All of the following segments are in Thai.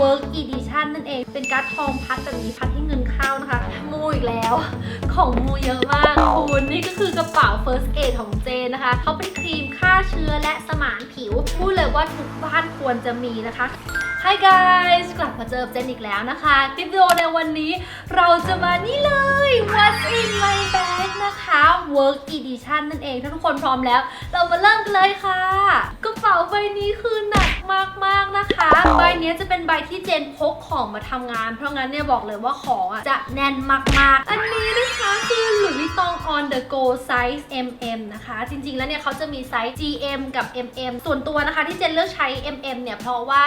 Work Edition นั่นเอง เป็นการ์ดทองพัดแบบนี้พัดให้เงินเข้านะคะ มูอีกแล้ว ของมูเยอะมากคุณ นี่ก็คือกระเป๋า First Aid ของเจนนะคะ เขาเป็นครีมฆ่าเชื้อและสมานผิว พูดเลยว่าทุกบ้านควรจะมีนะคะ Hi guys กลับมาเจอเจนอีกแล้วนะคะ คลิปวิดีโอในวันนี้ เราจะมานี่เลย นะคะ Work Edition นั่นเอง ถ้าทุกคนพร้อมแล้ว เรามาเริ่มกันเลยค่ะ กระเป๋าใบนี้คือหนักมากๆนะคะ ใบนี้จะเป็นใบที่เจนพกของมาทำงาน เพราะงั้นเนี่ยบอกเลยว่าของอะจะแน่นมากๆ อันนี้นะคะคือหลุยส์วิตตอง on the go size mm นะคะ จริงๆแล้วเนี่ยเขาจะมีไซส์ gm กับ mm ส่วนตัวนะคะที่เจนเลือกใช้ mm เนี่ยเพราะว่า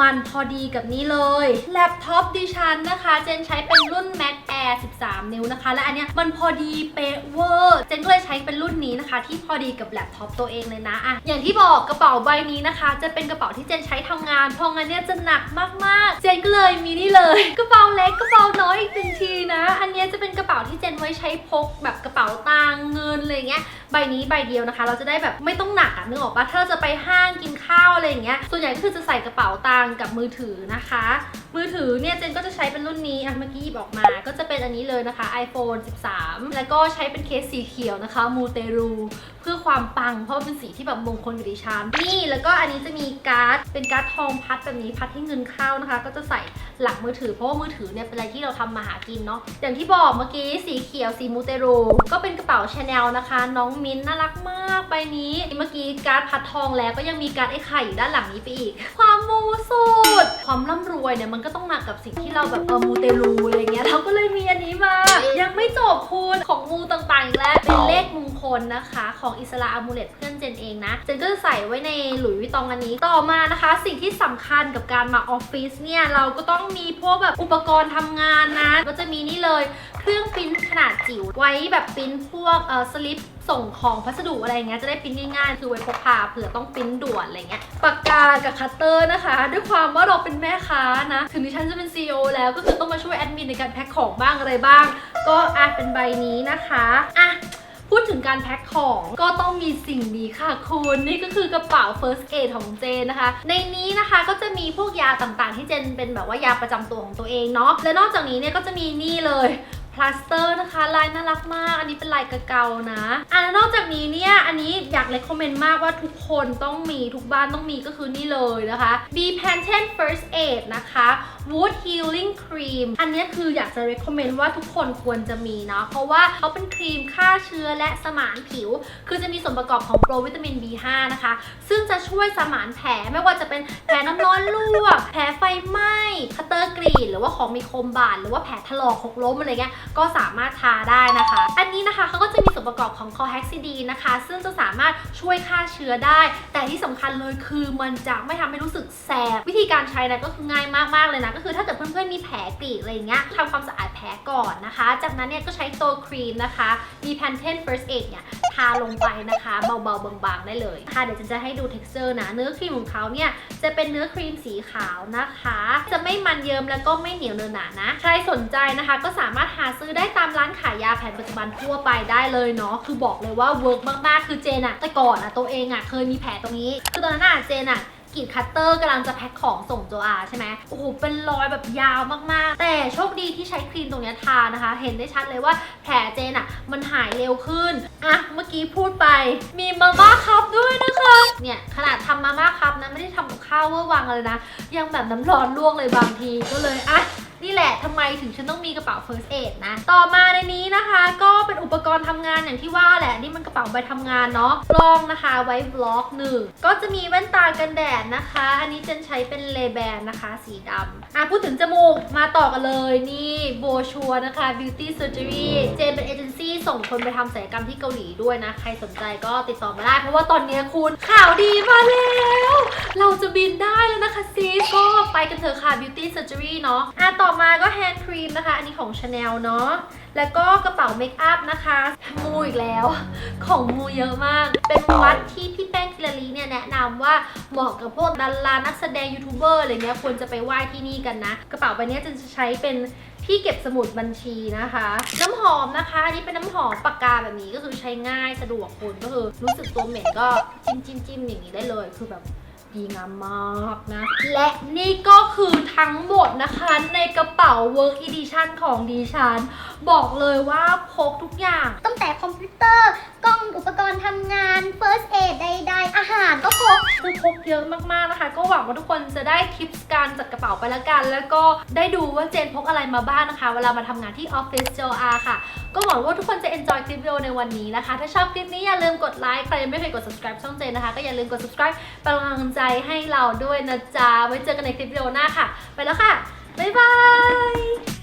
มันพอดีกับนี้เลยแล็ปท็อปดิฉันนะคะ เจนใช้เป็นรุ่น Mac Air 13 นิ้วนะคะ และอันเนี้ยมันพอดีเป๊ะเวอร์เจนก็เลยใช้เป็นรุ่นนี้นะคะ ที่พอดีกับแล็ปท็อปตัวเองเลยนะอะอย่างที่บอกกระเป๋าใบนี้นะคะ จะเป็นกระเป๋าที่เจนใช้ทำงานเพราะงั้นเนี่ยจะหนักมากๆ เจนก็เลยมีนี่เลยกระเป๋าเล็กกระเป๋าน้อยอีกหนึ่งทีนะ อันเนี้ยจะเป็นกระเป๋าที่เจนไว้ใช้พก แบบกระเป๋าตังเงินอะไรเงี้ยใบนี้ใบเดียวนะคะ เราจะได้แบบไม่ต้องหนักอะนึกออกปะถ้าเราจะไปห้างกินข้าวอะไรอย่างเงี้ยส่วนใหญ่ก็คือจะใส่กระเป๋าตังกับมือถือนะคะมือถือเนี่ยเจนก็จะใช้เป็นรุ่นนี้อะเมื่อกี้หยิบออกมา ก็จะเป็นอันนี้เลยนะคะ iPhone 13 แล้วก็ใช้เป็นเคสสีเขียวนะคะมูเตรูเพื่อความปังเพราะว่าเป็นสีที่แบบมงคลกับดิฉันนี่แล้วก็อันนี้จะมีการ์ดเป็นการ์ดทองพัดแบบนี้พัดให้เงินเข้านะคะ ก็จะใส่หลังมือถือเพราะว่ามือถือเนี่ยเป็นอะไรที่เราทำมาหากินเนาะอย่างที่บอกเมื่อกี้สีเขียวสีมูเตรูก็เป็นกระเป๋าชาแนลนะคะ น้องมิ้นน่ารักมากใบนี้เมื่อกี้การ์ดพัดทองแล้วก็ยังมีการ์ดไอ้ไข่อยู่ด้านหลังนี้ไปอีก ความมูสุดความร่ำรวยเนี่ยมันก็ต้องหนักกับสิ่งที่เราแบบเออมูเตลูอะไรเงี้ยเราก็เลยมีอันนี้มา ยังไม่จบคุณของมูต่างๆอีกแล้วเป็นเลขมงคลนะคะ ของอิสลาอามูเลตเพื่อนเจนเองนะเจนก็จะใส่ไว้ในหลุยส์วิตตองอันนี้ต่อมานะคะ สิ่งที่สำคัญกับการมาออฟฟิศเนี่ยเราก็ต้องมีพวกแบบอุปกรณ์ทำงานนะ ก็จะมีนี่เลยเครื่องปริ้นขนาดจิ๋วไว้แบบปริ้นพวกเอ่อสลิป ส่งของพัสดุอะไรเงี้ยจะได้ปริ้นง่ายๆ คือไว้พกพาเผื่อต้องปริ้นด่วนอะไรเงี้ยปากกากับคัตเตอร์นะคะ ด้วยความว่าเราเป็นแม่ค้านะ ถึงดิฉันจะเป็น CEO แล้วก็คือต้องมาช่วยแอดมินในการแพ็คของบ้างอะไรบ้าง ก็อะเป็นใบนี้นะคะอะพูดถึงการแพ็คของก็ต้องมีสิ่งนี้ค่ะคุณ นี่ก็คือกระเป๋า first aid ของเจนนะคะ ในนี้นะคะก็จะมีพวกยาต่างๆ ที่เจนเป็นแบบว่ายาประจำตัวของตัวเองเนาะและนอกจากนี้เนี่ยก็จะมีนี่เลย ลาสเตอร์นะคะ ลายน่ารักมาก อันนี้เป็นลายกระเกานะอะนอกจากนี้เนี่ย อันนี้อยากเล c คอมเมนต์มากว่าทุกคนต้องมีทุกบ้านต้องมีก็คือนี่เลยนะคะ B Pantene First Aid นะคะ Wood Healing Cream อันนี้คืออยากจะ recommend ว่าทุกคนควรจะมีเนาะเพราะว่าเขาเป็นครีมฆ่าเชื้อและสมานผิว คือจะมีส่วนประกอบของโปรวิตามิน B5 นะคะ ซึ่งจะช่วยสมานแผลไม่ว่าจะเป็นแผลน้ำร้อนลวก แผลไฟไหม้คัตเตอร์กรีดหรือว่าของมีคมบาดหรือว่าแผลถลอกหกล้มอะไรเงี้ยก็สามารถทาได้นะคะ อันนี้นะคะเขาก็จะมีส่วนประกอบของคอแฮกซิดีนะคะ ซึ่งจะสามารถช่วยฆ่าเชื้อได้ แต่ที่สำคัญเลยคือมันจะไม่ทำให้รู้สึกแสบวิธีการใช้นะก็คือง่ายมากๆเลยนะก็คือถ้าเกิดเพื่อนๆมีแผลกรีดอะไรอย่างเงี้ยทำความสะอาดแผลก่อนนะคะ จากนั้นเนี่ยก็ใช้ตัวครีมนะคะมี Pantene First Aid เนี่ยทาลงไปนะคะเบาๆบางๆได้เลยค่ะเดี๋ยวฉันจะให้ดู texture นะ เนื้อครีมของเขาเนี่ยจะเป็นเนื้อครีมสีขาวนะคะ จะไม่มันเยิ้มแล้วก็ไม่เหนียวเนอะหนานะ ใครสนใจนะคะก็สามารถหาซื้อได้ตามร้านขายยาแผนปัจจุบันทั่วไปได้เลยเนาะคือบอกเลยว่าเวิร์กมากๆ คือเจนอะแต่ก่อนอะตัวเองอะเคยมีแผลตรงนี้ คือตอนนั้นอะเจนอะ กีดคัตเตอร์กำลังจะแพ็คของส่งโจอาใช่ไหมโอ้โห เป็นรอยแบบยาวมากๆ แต่โชคดีที่ใช้ครีมตรงนี้ทานะคะ เห็นได้ชัดเลยว่าแผลเจนอะมันหายเร็วขึ้น อะ เมื่อกี้พูดไป มีมาม่าคัพด้วยนะคะ เนี่ย ขนาดทำมาม่าคัพนะ ไม่ได้ทำกับข้าวเวอร์วังเลยนะ ยังแบบน้ำร้อนลวกเลยบางที ก็เลย อะ นี่แหละทำไมถึงฉันต้องมีกระเป๋า first aid นะ ต่อมาในนี้นะคะก็เป็นอุปกรณ์ทำงานอย่างที่ว่าแหละนี่มันกระเป๋าใบทำงานเนาะกล้องนะคะไว้บล็อกหนึ่งก็จะมีแว่นตากันแดดนะคะ อันนี้เจนใช้เป็นเลแบนนะคะสีดำอะพูดถึงจมูกมาต่อกันเลยนี่โบชัวนะคะ beauty surgery เจนเป็นเอเจนซี่ส่งคนไปทำศัลยกรรมที่เกาหลีด้วยนะ ใครสนใจก็ติดต่อมาได้ เพราะว่าตอนนี้คุณข่าวดีมาแล้ว เราจะบินได้แล้วนะคะซีก็ ไปกันเถอะค่ะ beauty surgery เนาะอะต่อมาก็ hand cream นะคะ อันนี้ของ Chanel เนาะแล้วก็กระเป๋าเมคอัพนะคะ มูอีกแล้ว ของมูเยอะมาก เป็นวัดที่พี่แป้งกิลลีเนี่ยแนะนำว่าเหมาะกับพวกดารานักแสดงยูทูบเบอร์อะไรเงี้ยควรจะไปไหว้ที่นี่กันนะ กระเป๋าใบเนี้ยจะใช้เป็นที่เก็บสมุดบัญชีนะคะ น้ำหอมนะคะอันนี้เป็นน้ำหอมปากกาแบบนี้ก็คือใช้ง่ายสะดวกคุณก็คือรู้สึกตัวเหม็นก็จิ้มจิ้มจิ้มอย่างนี้ได้เลยคือแบบ ดีงามมากนะ และนี่ก็คือทั้งหมดนะคะในกระเป๋า Work Edition ของดิฉัน บอกเลยว่าพกทุกอย่าง ตั้งแต่คอมพิวเตอร์ กล้องอุปกรณ์ทำงาน First Aid ใดๆ อาหารก็พก คือพกเยอะมากๆนะคะ ก็หวังว่าทุกคนจะได้ทิปส์การจัดกระเป๋าไปละกัน แล้วก็ได้ดูว่าเจนพกอะไรมาบ้างนะคะ เวลามาทำงานที่ออฟฟิศโจอาค่ะ ก็หวังว่าทุกคนจะ enjoy คลิปวิดีโอในวันนี้นะคะ ถ้าชอบคลิปนี้อย่าลืมกดไลค์ ใครยังไม่เคยกด subscribe ช่องเจนนะคะ ก็อย่าลืมกด subscribe เป็นกำลังใจให้เราด้วยนะจ๊ะ ไว้เจอกันในคลิปวิดีโอหน้าค่ะ ไปแล้วค่ะ บ๊ายบาย